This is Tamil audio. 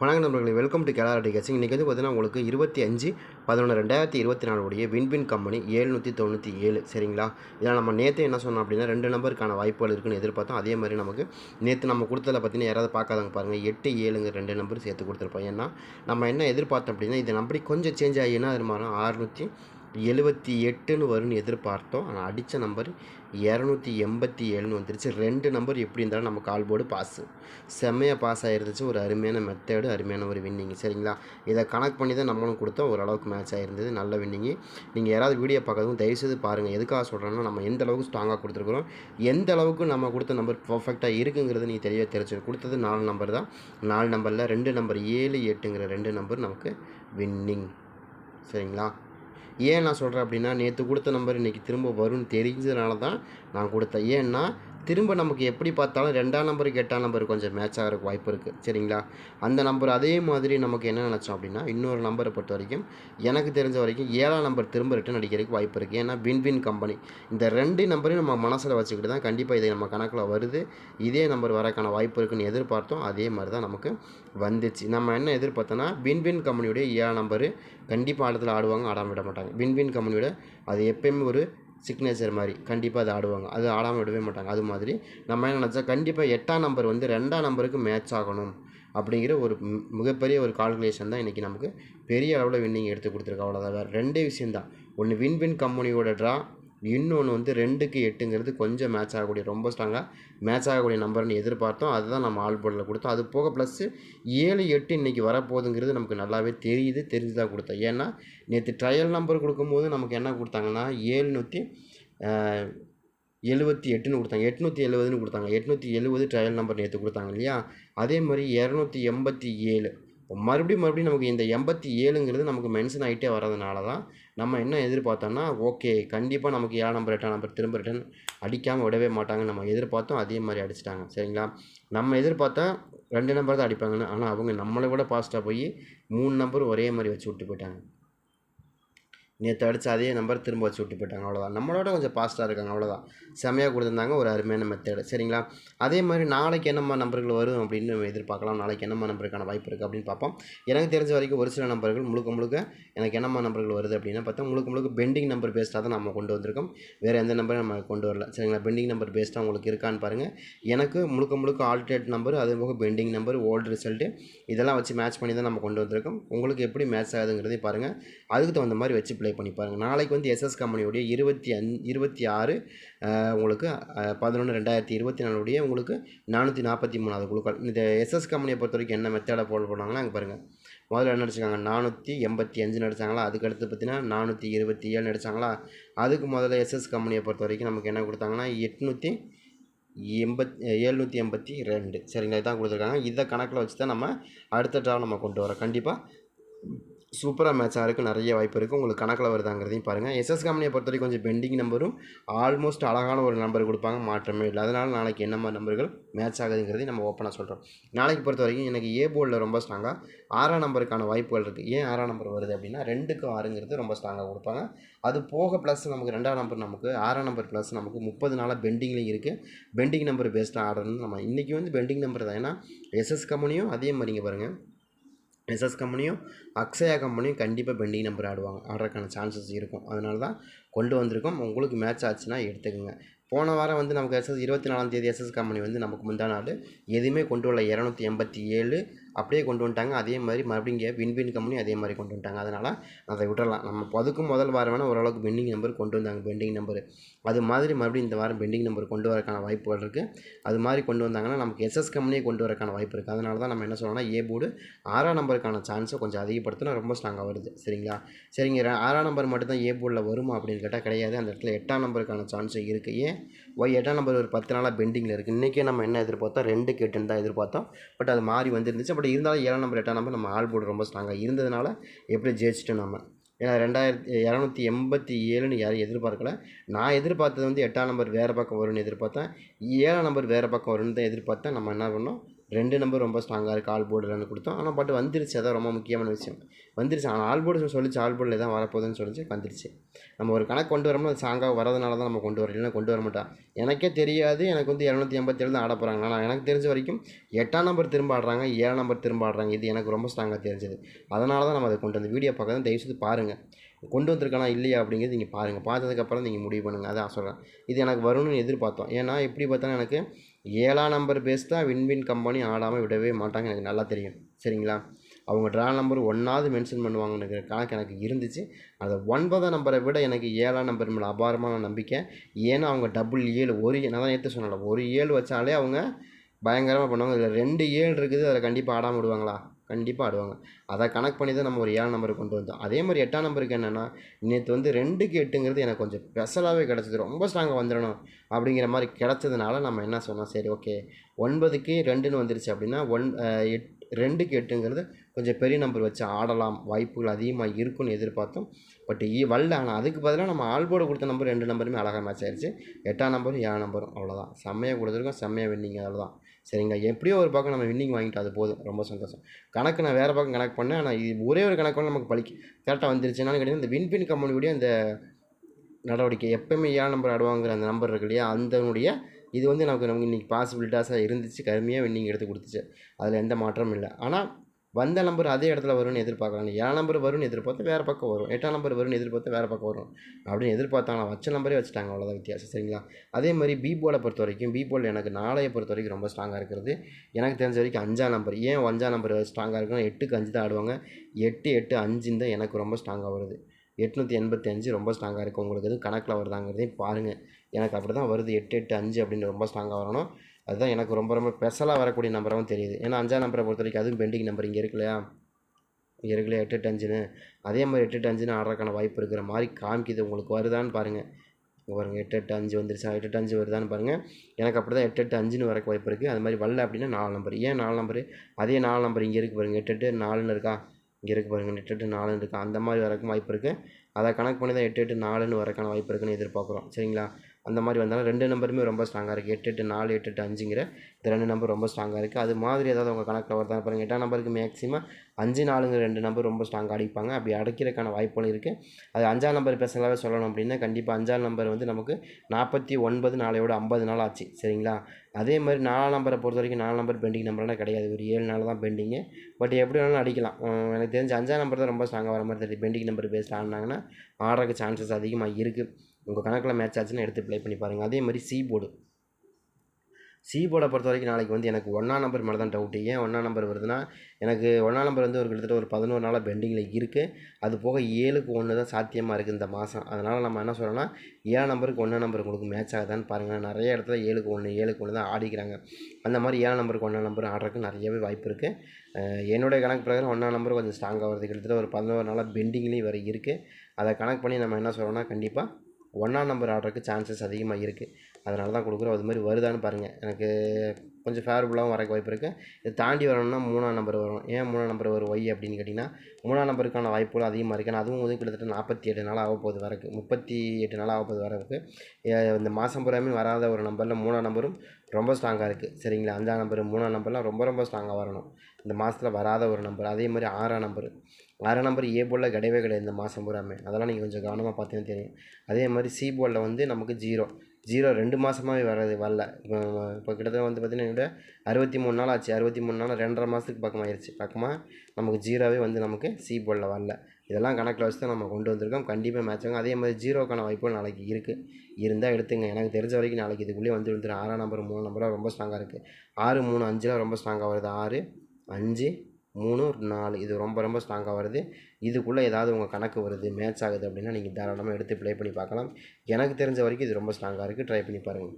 வணக்கம் நண்பர்களே வெல்கம் டு கேலாரா கேசிங் இன்றைக்கி வந்து பார்த்தீங்கன்னா உங்களுக்கு இருபத்தி அஞ்சு பதினொன்று ரெண்டாயிரத்தி இருபத்தி நாலுடைய வின்வின் கம்பெனி ஏழ்நூற்றி தொண்ணூற்றி ஏழு சரிங்களா? இதில் நம்ம நேற்று என்ன சொன்னோம் அப்படின்னா ரெண்டு நம்பருக்கான வாய்ப்புகள் இருக்குன்னு எதிர்பார்த்தோம் அதே மாதிரி நமக்கு நேற்று நம்ம கொடுத்ததில் பார்த்தீங்கன்னா யாராவது பார்க்காதவங்க பாருங்கள் எட்டு ஏழுங்க ரெண்டு நம்பர் சேர்த்து கொடுத்துருப்போம். ஏன்னா நம்ம என்ன எதிர்பார்த்தோம் அப்படின்னா இந்த நம்பர் கொஞ்சம் சேஞ்ச் ஆகி அது மாதிரி அறுநூற்றி எழுபத்தி எட்டுன்னு வரும்னு எதிர்பார்த்தோம். ஆனால் அடித்த நம்பர் இரநூத்தி எண்பத்தி ஏழுன்னு வந்துருச்சு. ரெண்டு நம்பர் எப்படி இருந்தாலும் நம்ம கால் போர்டு பாஸு செம்மையாக பாஸ் ஆகிருந்துச்சு ஒரு அருமையான மெத்தேடு அருமையான ஒரு வின்னிங் சரிங்களா? இதை கனெக்ட் பண்ணி தான் நம்மளும் கொடுத்தோம். ஓரளவுக்கு மேட்ச் ஆகிருந்தது நல்ல வின்னிங்கு நீங்கள் யாராவது வீடியோ பார்க்கறதும் தயவுசெய்து பாருங்கள் எதுக்காக சொல்கிறேன்னா நம்ம எந்த அளவுக்கு ஸ்ட்ராங்காக கொடுத்துருக்குறோம். எந்த அளவுக்கு நம்ம கொடுத்த நம்பர் பர்ஃபெக்டாக இருக்குங்கிறது நீங்கள் தெளிவாக தெரிஞ்சு கொடுத்தது நாலு நம்பர் தான். நாலு நம்பரில் ரெண்டு நம்பர் ஏழு எட்டுங்கிற ரெண்டு நம்பர் நமக்கு வின்னிங் சரிங்களா? ஏன் நான் சொல்கிறேன் அப்படின்னா நேற்று கொடுத்த நம்பர் இன்றைக்கி திரும்ப வரும்னு தெரிஞ்சதுனால தான் நான் கொடுத்தேன். ஏன்னா திரும்ப நமக்கு எப்படி பார்த்தாலும் ரெண்டாம் நம்பருக்கு எட்டாம் நம்பர் கொஞ்சம் மேட்ச் ஆகிறதுக்கு வாய்ப்பு இருக்குது சரிங்களா? அந்த நம்பர் அதே மாதிரி நமக்கு என்ன நினச்சோம் அப்படின்னா இன்னொரு நம்பரை பொறுத்த வரைக்கும் எனக்கு தெரிஞ்ச வரைக்கும் ஏழாம் நம்பர் திரும்ப ரிட்டன் அடிக்கிறதுக்கு வாய்ப்பு இருக்குது ஏன்னா வின் வின் கம்பெனி இந்த ரெண்டு நம்பரையும் நம்ம மனசில் வச்சுக்கிட்டு தான் கண்டிப்பாக இதை நம்ம கணக்கில் வருது. இதே நம்பர் வரக்கான வாய்ப்பு இருக்குன்னு எதிர்பார்த்தோம். அதே மாதிரி தான் நமக்கு வந்துச்சு. நம்ம என்ன எதிர்பார்த்தோன்னா வின் வின் கம்பெனியுடைய ஏழாம் நம்பரு கண்டிப்பாக ஆடத்தில் ஆடுவாங்க ஆடாம விட மாட்டாங்க. வின் வின் கம்பெனியோட அது எப்பயுமே ஒரு சிக்னேச்சர் மாதிரி. கண்டிப்பாக அதை ஆடுவாங்க. அது ஆடாமல் விடவே மாட்டாங்க. அது மாதிரி நம்ம என்ன நினச்சா கண்டிப்பாக எட்டாம் நம்பர் வந்து ரெண்டாம் நம்பருக்கு மேட்ச் ஆகணும் அப்படிங்கிற ஒரு மிகப்பெரிய ஒரு கால்குலேஷன் தான் இன்றைக்கி நமக்கு பெரிய அளவில் வின்னிங் எடுத்து கொடுத்துருக்கோம் அவ்வளோதான் வேறு ரெண்டே விஷயந்தான் ஒன்று வின் வின் கம்பெனியோட ட்ரா இன்னொன்று வந்து ரெண்டுக்கு எட்டுங்கிறது கொஞ்சம் மேட்ச் ஆகக்கூடிய ரொம்ப ஸ்ட்ராங்காக மேட்ச் ஆகக்கூடிய நம்பர்னு எதிர்பார்த்தோம். அதுதான் நம்ம ஆல் போர்டில் கொடுத்தோம். அது போக ப்ளஸ்ஸு ஏழு எட்டு இன்றைக்கி வரப்போகுதுங்கிறது நமக்கு நல்லாவே தெரியுது தெரிஞ்சு தான் கொடுத்தோம். ஏன்னா நேற்று ட்ரையல் நம்பர் கொடுக்கும்போது நமக்கு என்ன கொடுத்தாங்கன்னா ஏழ்நூற்றி எழுபத்தி எட்டுன்னு கொடுத்தாங்க. எட்நூற்றி எழுபதுன்னு கொடுத்தாங்க. எட்நூற்றி எழுபது ட்ரையல் நம்பர் நேற்று கொடுத்தாங்க இல்லையா? அதே மாதிரி இரநூத்தி எண்பத்தி ஏழு. மறுபடியும் மறுபடியும் நமக்கு இந்த எண்பத்தி ஏழுங்கிறது நமக்கு மென்ஷன் ஆகிட்டே வரதுனால தான் நம்ம என்ன எதிர்பார்த்தோம்னா ஓகே கண்டிப்பாக நமக்கு ஏழாம் நம்பர் எட்டாம் நம்பர் திரும்ப ரிட்டன் அடிக்காமல் விடவே மாட்டாங்க நம்ம எதிர்பார்த்தோம் அதே மாதிரி அடிச்சிட்டாங்க. சரிங்களா? நம்ம எதிர்பார்த்தா ரெண்டு நம்பர் தான் அடிப்பாங்கன்னு ஆனால் அவங்க நம்மளை விட ஃபாஸ்ட்டாக போய் மூணு நம்பரும் ஒரே மாதிரி வச்சு விட்டு போயிட்டாங்க. நேற்று அடித்த அதே நம்பர் திரும்ப வச்சு விட்டு போயிட்டாங்க. அவ்வளோதான் நம்மளோட கொஞ்சம் ஃபாஸ்ட்டாக இருக்காங்க. அவ்வளோதான் செம்மையாக கொடுத்துருந்தாங்க. ஒரு அருமையான மெத்தேடு சரிங்களா? அதே மாதிரி நாளைக்கு என்னம்மா நம்பர்கள் வரும் அப்படின்னு எதிர்பார்க்கலாம். நாளைக்கு என்னம்மா நம்பருக்கான வாய்ப்பு இருக்குது அப்படின்னு பார்ப்போம். எனக்கு தெரிஞ்ச வரைக்கும் ஒரு சில நம்பர்கள் முழுக்க முழுக்க எனக்கு என்னம்மா நம்பர்கள் வருது அப்படின்னா பார்த்தா முழுக்க முழுக்க பெண்டிங் நம்பர் பேஸ்டாக தான் நம்ம கொண்டு வந்திருக்கோம். வேறு எந்த நம்பரும் நம்ம கொண்டு வரல. சரிங்களா? பெண்டிங் நம்பர் பேஸ்டாக உங்களுக்கு இருக்கான்னு பாருங்கள் எனக்கு முழுக்க முழுக்க ஆல்டர்னேட் நம்பர் அதே போக பெண்டிங் நம்பர் ஓல்டு ரிசல்ட்டு இதெல்லாம் வச்சு மேட்ச் பண்ணி தான் நம்ம கொண்டு வந்திருக்கோம். உங்களுக்கு எப்படி மேட்ச் ஆகுதுங்கிறதையும் பாருங்கள் அதுக்கு தகுந்த மாதிரி வச்சு ப்ளே பண்ணி பாருங்கள் நாளைக்கு வந்து எஸ்எஸ் கம்பெனியுடைய இருபத்தி அஞ் இருபத்தி ஆறு உங்களுக்கு பதினொன்று ரெண்டாயிரத்தி இருபத்தி நாலுடைய உங்களுக்கு நானூற்றி நாற்பத்தி மூணாவது குழுக்கள். இந்த எஸ்எஸ் கம்பெனியை பொறுத்த வரைக்கும் என்ன மெத்தடை போல் போனாங்கன்னா அங்கே பாருங்கள் முதல்ல என்ன நடிச்சாங்க நானூற்றி எண்பத்தி அஞ்சு நடிச்சாங்களா? அதுக்கு அடுத்து பார்த்தீங்கன்னா நானூற்றி இருபத்தி ஏழு நடிச்சாங்களா? அதுக்கு முதல்ல எஸ்எஸ் கம்பெனியை பொறுத்த வரைக்கும் நமக்கு என்ன கொடுத்தாங்கன்னா எட்நூற்றி எண்பத் எழுநூற்றி எண்பத்தி ரெண்டு. சரிங்களா? இதான் கொடுத்துருக்காங்க. இதை கணக்கில் வச்சு தான் நம்ம அடுத்த ட்ரா நம்ம கொண்டு வரோம். கண்டிப்பாக சூப்பராக மேட்ச் இருக்குது நிறைய வாய்ப்பு இருக்குது உங்களுக்கு கணக்கில் வருதாங்கிறதையும் பாருங்கள் எஸ்எஸ் கம்பெனியை பொறுத்த வரைக்கும் கொஞ்சம் பெண்டிங் நம்பரும் ஆல்மோஸ்ட் அழகான ஒரு நம்பர் கொடுப்பாங்க. மாற்றமே இல்லை. அதனால் நாளைக்கு என்ன மாதிரி நம்பர்கள் மேட்ச் ஆகுதுங்கிறதையும் நம்ம ஓப்பனாக சொல்கிறோம் நாளைக்கு பொறுத்த வரைக்கும் எனக்கு ஏ போர்டில் ரொம்ப ஸ்ட்ராங்காக ஆறாம் நம்பருக்கான வாய்ப்புகள் இருக்குது ஏன் ஆறாம் நம்பர் வருது அப்படின்னா ரெண்டுக்கு ஆறுங்கிறது ரொம்ப ஸ்ட்ராங்காக கொடுப்பாங்க. அது போக ப்ளஸ் நமக்கு ரெண்டாம் நம்பர் நமக்கு ஆறாம் நம்பர் ப்ளஸ் நமக்கு முப்பது நாளாக பெண்டிங்லேயும் இருக்குது பெண்டிங் நம்பர் பேஸ்டாக ஆர்டர்னு நம்ம இன்றைக்கி வந்து பெண்டிங் நம்பர் தான். ஏன்னா எஸ்எஸ் கம்பெனியும் அதே மாதிரிங்க பாருங்கள் எஸ்எஸ் கம்பெனியும் அக்ஷயா கம்பெனியும் கண்டிப்பாக பெண்டிங் நம்பர் ஆடுவாங்க. ஆடுறதுக்கான சான்சஸ் இருக்கும். அதனால தான் கொண்டு வந்திருக்கோம். உங்களுக்கு மேட்ச் ஆச்சுன்னா எடுத்துக்கோங்க. போன வாரம் வந்து நமக்கு எஸ்எஸ் இருபத்தி நாலாம் தேதி எஸ்எஸ் கம்பெனி வந்து நமக்கு முந்தா நாள் எதுவுமே கொண்டு வரல. இரநூத்தி எண்பத்தி ஏழு அப்படியே கொண்டு வந்துட்டாங்க. அதே மாதிரி மறுபடியும் இங்கே வின் வின் கம்பெனி அதே மாதிரி கொண்டு வந்துட்டாங்க. அதனால் அதை விடலாம் நம்ம அதுக்கும் முதல் வாரம் வேணால் ஓரளவுக்கு பெண்டிங் நம்பர் கொண்டு வந்தாங்க. பெண்டிங் நம்பர் அது மாதிரி மறுபடியும் இந்த வாரம் பெண்டிங் நம்பர் கொண்டு வரக்கான வாய்ப்புகள் இருக்குது அது மாதிரி கொண்டு வந்தாங்கன்னா நமக்கு எஸ்எஸ் கம்பெனியே கொண்டு வரக்கான வாய்ப்பு இருக்குது அதனால தான் நம்ம என்ன சொல்லணும்னா ஏ போர்டு ஆறாம் நம்பருக்கான சான்ஸை கொஞ்சம் அதிகப்படுத்தினா ரொம்ப ஸ்ட்ராங்காக வருது. சரிங்களா? சரிங்க. ஆறாம் நம்பர் மட்டும்தான் ஏ போர்டில் வருமா அப்படின்னு கேட்டால் கிடையாது. அந்த இடத்துல எட்டாம் நம்பருக்கான சான்ஸும் இருக்குது ஏன்? ஒய் எட்டாம் நம்பர் ஒரு பத்து நாளாக பெண்டிங்கில் இருக்குது இன்றைக்கே நம்ம என்ன எதிர்பார்த்தோம்? ரெண்டு கேட்டுன்னு தான் எதிர்பார்த்தோம். பட் அது மாறி வந்துருந்துச்சு. பட் இருந்தாலும் ஏழாம் நம்பர் எட்டாம் நம்பர் நம்ம ஆல் போர்டு ரொம்ப ஸ்ட்ராங்காக இருந்ததுனால எப்படி ஜெயிச்சிட்டோம் நம்ம? ஏன்னா ரெண்டாயிரத்தி இரநூத்தி எண்பத்தி ஏழுன்னு யாரும் எதிர்பார்க்கல. நான் எதிர்பார்த்தது வந்து எட்டாம் நம்பர் வேறு பக்கம் வரும்னு எதிர்பார்த்தேன். ஏழாம் நம்பர் வேறு பக்கம் வரும்னு தான் எதிர்பார்த்தேன். நம்ம என்ன பண்ணோம்? ரெண்டு நம்பர் ரொம்ப ஸ்ட்ராங்காக இருக்குது ஆல் போர்டில்னு கொடுத்தோம். ஆனால் பட் வந்துருச்சு. அதான் ரொம்ப முக்கியமான விஷயம். வந்துருச்சு. ஆனால் ஆல் போர்டு சொல்லிச்சு. ஆல் போர்டில் தான் வரப்போகுதுன்னு சொல்லிச்சு. வந்துருச்சு. நம்ம ஒரு கணக்கு கொண்டு வரோம்னா அது ஸ்ட்ராங்காக வரதுனால தான் நம்ம கொண்டு வரோம் இல்லைன்னா கொண்டு வர மாட்டோம் எனக்கே தெரியாது. எனக்கு வந்து இரநூத்தி எண்பத்தேழு தான் ஆட போகிறாங்க ஆனால் எனக்கு தெரிஞ்ச வரைக்கும் எட்டாம் நம்பர் திரும்ப ஆடுறாங்க ஏழாம் நம்பர் திரும்ப ஆடுறாங்க. இது எனக்கு ரொம்ப ஸ்ட்ராங்காக தெரிஞ்சது. அதனால தான் நம்ம அதை கொண்டு வந்து வீடியோ பார்க்க தான் தயவுசெய்து பாருங்கள் கொண்டு வந்திருக்கானா இல்லையா அப்படிங்கிறது நீங்கள் பாருங்கள் பார்த்ததுக்கப்புறம் நீங்கள் முடிவு பண்ணுங்கள் அதான் சொல்கிறேன் இது எனக்கு வரும்னு எதிர்பார்த்தோம். ஏன்னா எப்படி பார்த்தாலும் எனக்கு ஏழாம் நம்பர் பேஸ் தான் வின்வின் கம்பெனி ஆடாமல் விடவே மாட்டாங்க. எனக்கு நல்லா தெரியும். சரிங்களா? அவங்க ட்ரா நம்பர் ஒன்றாவது மென்ஷன் பண்ணுவாங்கன்னு கணக்கு எனக்கு இருந்துச்சு. அதை ஒன்பதாம் நம்பரை விட எனக்கு ஏழாம் நம்பர் மேலே அபாரமான நம்பிக்கை. ஏன்னா அவங்க டபுள் ஏழு ஒரு நான் தான் நேற்று சொன்னல ஒரு ஏழு வச்சாலே அவங்க பயங்கரமாக பண்ணுவாங்க. இதில் ரெண்டு ஏழு இருக்குது. அதில் கண்டிப்பாக ஆடாமல் விடுவாங்களா? கண்டிப்பாக ஆடுவாங்க. அதை கணக்கு பண்ணி தான் நம்ம ஒரு ஏழு நம்பருக்கு கொண்டு வந்தோம். அதே மாதிரி எட்டாம் நம்பருக்கு என்னென்னா நேற்று வந்து ரெண்டுக்கு எட்டுங்கிறது எனக்கு கொஞ்சம் ஸ்பெஷலாகவே கிடச்சிது. ரொம்ப ஸ்ட்ராங்காக வந்துடணும் அப்படிங்கிற மாதிரி கிடச்சதுனால நம்ம என்ன சொன்னோம்? சரி ஓகே ஒன்பதுக்கு ரெண்டுன்னு வந்துருச்சு அப்படின்னா ஒன் எட் ரெண்டுக்கு எட்டுங்கிறது கொஞ்சம் பெரிய நம்பர் வச்சு ஆடலாம். வாய்ப்புகள் அதிகமாக இருக்கும்னு எதிர்பார்த்தோம். பட் ஈ வரல. ஆனால் அதுக்கு பதிலாக நம்ம ஆல்போர்டு கொடுத்த நம்பர் ரெண்டு நம்பருமே அழகாக மேட்ச் ஆயிடுச்சு எட்டாம் நம்பரும் ஏழாம் நம்பரும் அவ்வளோதான் செம்மையாக கொடுத்துருக்கோம். செம்மையாக வின்னிங் அவ்வளோதான் சரிங்க. எப்படியோ ஒரு பக்கம் நம்ம வின்னிங் வாங்கிட்டு அது போதும். ரொம்ப சந்தோஷம். கணக்கு நான் வேறு பக்கம் கணக்கு பண்ணேன். ஆனால் இது ஒரே ஒரு கணக்கு வந்து நமக்கு பழிக்கு கரெக்டாக வந்துருச்சு. என்னன்னு கேட்டிங்கன்னா இந்த வின்பின் கம்பெனியுடைய அந்த நடவடிக்கை எப்போயுமே ஏன் நம்பர் ஆடுவாங்கிற அந்த நம்பர் இருக்கு இல்லையா? அந்தனுடைய இது வந்து நமக்கு நமக்கு இன்றைக்கி பாசிபிலிட்டாஸாக இருந்துச்சு. கருமையாக வின்னிங் எடுத்து கொடுத்துச்சு. அதில் எந்த மாற்றமும் இல்லை. ஆனால் வந்த நம்பர் அதே இடத்துல வரும்னு எதிர்பார்க்குறாங்க. ஏழாம் நம்பர் வரும்னு எதிர்பார்த்து வேறு பக்கம் வரும். எட்டாம் நம்பர் வரும்னு எதிர்பார்த்து வேறு பக்கம் வரும். அப்படின்னு எதிர்பார்த்தாங்க வச்ச நம்பரே வச்சுட்டாங்க. அவ்வளோதான் வித்தியாசம். சரிங்களா? அதே மாதிரி பி போலை பொறுத்த வரைக்கும் பி போல் எனக்கு நாளையை பொறுத்த வரைக்கும் ரொம்ப ஸ்ட்ராங்காக இருக்கிறது. எனக்கு தெரிஞ்ச வரைக்கும் அஞ்சாம் நம்பர் ஏன் அஞ்சாம் நம்பர் ஸ்ட்ராங்காக இருக்குன்னா எட்டுக்கு அஞ்சு தான் ஆடுவாங்க. எட்டு எட்டு அஞ்சுன்னு தான் எனக்கு ரொம்ப ஸ்ட்ராங்காக வருது. எட்நூற்றி எண்பத்தி அஞ்சு ரொம்ப ஸ்ட்ராங்காக இருக்குது உங்களுக்கு எதுவும் கணக்கில் வருதாங்கிறதையும் பாருங்கள் எனக்கு அப்படி தான் வருது. எட்டு எட்டு அஞ்சு அப்படின்னு ரொம்ப ஸ்ட்ராங்காக வரணும். அதுதான் எனக்கு ரொம்ப ரொம்ப ஸ்பெஷலாக வரக்கூடிய நம்பராகவும் தெரியுது. ஏன்னா அஞ்சாம் நம்பரை பொறுத்த வரைக்கும் அதுவும் பெண்டிங் நம்பர் இங்கே இருக்கு இல்லையா? இங்கே இருக்கு எட்டு எட்டு அஞ்சுன்னு. அதே மாதிரி எட்டு எட்டு அஞ்சுன்னு ஆடுறதுக்கான வாய்ப்பு இருக்கிற மாதிரி காமிக்குது. உங்களுக்கு வருதான்னு பாருங்கள் இங்கே பாருங்கள் எட்டு எட்டு அஞ்சு வந்துருச்சா? எட்டு எட்டு அஞ்சு வருதான்னு பாருங்கள் எனக்கு அப்படி தான் எட்டு எட்டு அஞ்சுன்னு வரக்கு வாய்ப்பு இருக்குது அது மாதிரி வரல அப்படின்னா நாலு நம்பர். ஏன் நாலு நம்பர்? அதே நாலு நம்பர் இங்கே இருக்குது பாருங்கள் எட்டு எட்டு நாலுன்னு இருக்கா? இங்கே இருக்குது பாருங்கள் எட்டு எட்டு நாலுன்னு இருக்கா? அந்த மாதிரி வரக்கும் வாய்ப்பு இருக்குது அதை கணக்கு பண்ணி தான் எட்டு எட்டு நாலுன்னு வரக்கான வாய்ப்பு இருக்குன்னு எதிர்பார்க்குறோம். சரிங்களா? அந்த மாதிரி வந்தாலும் ரெண்டு நம்பருமே ரொம்ப ஸ்ட்ராங்காக இருக்குது எட்டு எட்டு நாலு எட்டு எட்டு அஞ்சுங்கிற இந்த ரெண்டு நம்பர் ரொம்ப ஸ்ட்ராங்காக இருக்குது அது மாதிரி ஏதாவது உங்கள் கணக்கில் வருதா? பாருங்கள் எட்டாம் நம்பருக்கு மேக்ஸிமம் அஞ்சு நாலுங்கிற ரெண்டு நம்பர் ரொம்ப ஸ்ட்ராங்காக அடிப்பாங்க. அப்படி அடைக்கிறதுக்கான வாய்ப்புகள் இருக்குது அது அஞ்சாம் நம்பர் பேசலாகவே சொல்லணும் அப்படின்னா கண்டிப்பாக அஞ்சாம் நம்பர் வந்து நமக்கு நாற்பத்தி ஒன்பது நாளையோட ஐம்பது நாள் ஆச்சு. சரிங்களா? அதே மாதிரி நாலாம் நம்பரை பொறுத்த வரைக்கும் நாலு நம்பர் பெண்டிங் நம்பர்லாம் கிடையாது. ஒரு ஏழு நாள் தான் பெண்டிங்கு பட் எப்படி வேணாலும் அடிக்கலாம். எனக்கு தெரிஞ்சு அஞ்சாம் நம்பர் தான் ரொம்ப ஸ்ட்ராங்காக வர மாதிரி தெரியுது. பெண்டிங் நம்பர் பேஸ்ட் ஆனாங்கன்னா ஆடுறதுக்கு சான்சஸ் அதிகமாக இருக்குது உங்கள் கணக்கில் மேட்ச் ஆச்சுன்னா எடுத்து ப்ளே பண்ணி பாருங்கள் அதே மாதிரி சி போர்டு சி போர்டை பொறுத்த வரைக்கும் நாளைக்கு வந்து எனக்கு ஒன்றாம் நம்பர் மேலே தான் டவுட்டு ஏன் ஒன்றாம் நம்பர் வருதுன்னா எனக்கு ஒன்றாம் நம்பர் வந்து ஒரு கிட்டத்தட்ட ஒரு பதினோரு நாளாக பெண்டிங்கில் இருக்குது அது போக ஏழுக்கு ஒன்று தான் சாத்தியமாக இருக்குது இந்த மாதம் அதனால் நம்ம என்ன சொல்கிறோன்னா ஏழாம் நம்பருக்கு ஒன்றாம் நம்பர் உங்களுக்கு மேட்ச் ஆகுதான்னு பாருங்கள் நிறைய இடத்துல ஏழுக்கு ஒன்று ஏழுக்கு ஒன்று தான் ஆடிக்கிறாங்க. அந்த மாதிரி ஏழாம் நம்பருக்கு ஒன்றாம் நம்பர் ஆடுறதுக்கு நிறையவே வாய்ப்பு இருக்குது என்னுடைய கணக்கு பிரகாரம் ஒன்றாம் நம்பர் கொஞ்சம் ஸ்ட்ராங்காக வருது கிட்டத்தட்ட ஒரு பதினோரு நாளாக பெண்டிங்லேயும் வர இருக்குது அதை கணக்கு பண்ணி நம்ம என்ன சொல்கிறோன்னா கண்டிப்பாக ஒன்றாம் நம்பர் ஆடுறதுக்கு சான்சஸ் அதிகமாக இருக்குது அதனால தான் கொடுக்குறோம். அது மாதிரி வருதான்னு பாருங்கள் எனக்கு கொஞ்சம் ஃபேவரபுளாகவும் வரக்கு வாய்ப்பு இருக்குது இதை தாண்டி வரணும்னா மூணாம் நம்பர் வரும். ஏன் மூணாம் நம்பர் வரும் ஒய் அப்படின்னு கேட்டிங்கன்னா மூணாம் நம்பருக்கான வாய்ப்புகள் அதிகமாக இருக்குது ஆனால் அதுவும் வந்து கிட்டத்தட்ட நாற்பத்தி எட்டு நாள் ஆக போகுது வரக்கு. முப்பத்தி எட்டு நாள் ஆக போகுது வரக்கு. இந்த மாதம் பூராமே வராத ஒரு நம்பரில் மூணாம் நம்பரும் ரொம்ப ஸ்ட்ராங்காக இருக்குது சரிங்களா? அஞ்சாம் நம்பர் மூணாம் நம்பர்லாம் ரொம்ப ரொம்ப ஸ்ட்ராங்காக வரணும். இந்த மாதத்தில் வராத ஒரு நம்பர் அதே மாதிரி ஆறாம் நம்பர் ஆறு நம்பர் ஏ போலில் கிடையவே கிடையாது. இந்த மாதம் பூராமே. அதெல்லாம் நீங்கள் கொஞ்சம் கவனமாக பார்த்தீங்கன்னு தெரியும். அதே மாதிரி சி போர்டில் வந்து நமக்கு ஜீரோ ஜீரோ ரெண்டு மாதமாகவே வர்றது வரல. இப்போ இப்போ கிட்டத்தட்ட வந்து பார்த்தீங்கன்னா என்னோட அறுபத்தி மூணு நாள் ஆச்சு. அறுபத்தி மூணு நாள் ரெண்டரை மாதத்துக்கு பக்கமாகிடுச்சு பக்கமாக நமக்கு ஜீரோவே வந்து நமக்கு சி போலில் வரல. இதெல்லாம் கணக்கில் வச்சு தான் நம்ம கொண்டு வந்திருக்கோம். கண்டிப்பாக மேட்ச் ஆகும். அதே மாதிரி ஜீரோக்கான வாய்ப்புகள் நாளைக்கு இருக்குது இருந்தால் எடுத்துங்க. எனக்கு தெரிஞ்ச வரைக்கும் நாளைக்கு இதுக்குள்ளேயே வந்து வந்துடும் ஆறாம் நம்பர் மூணு நம்பராக ரொம்ப ஸ்ட்ராங்காக இருக்குது ஆறு மூணு அஞ்சுலாம் ரொம்ப ஸ்ட்ராங்காக வருது. ஆறு அஞ்சு மூணு நாலு இது ரொம்ப ரொம்ப ஸ்ட்ராங்காக வருது. இதுக்குள்ளே ஏதாவது உங்கள் கணக்கு வருது மேட்ச் ஆகுது அப்படின்னா நீங்கள் தாராளமாக எடுத்து ப்ளே பண்ணி பார்க்கலாம். எனக்கு தெரிஞ்ச வரைக்கும் இது ரொம்ப ஸ்ட்ராங்காக இருக்குது ட்ரை பண்ணி பாருங்கள்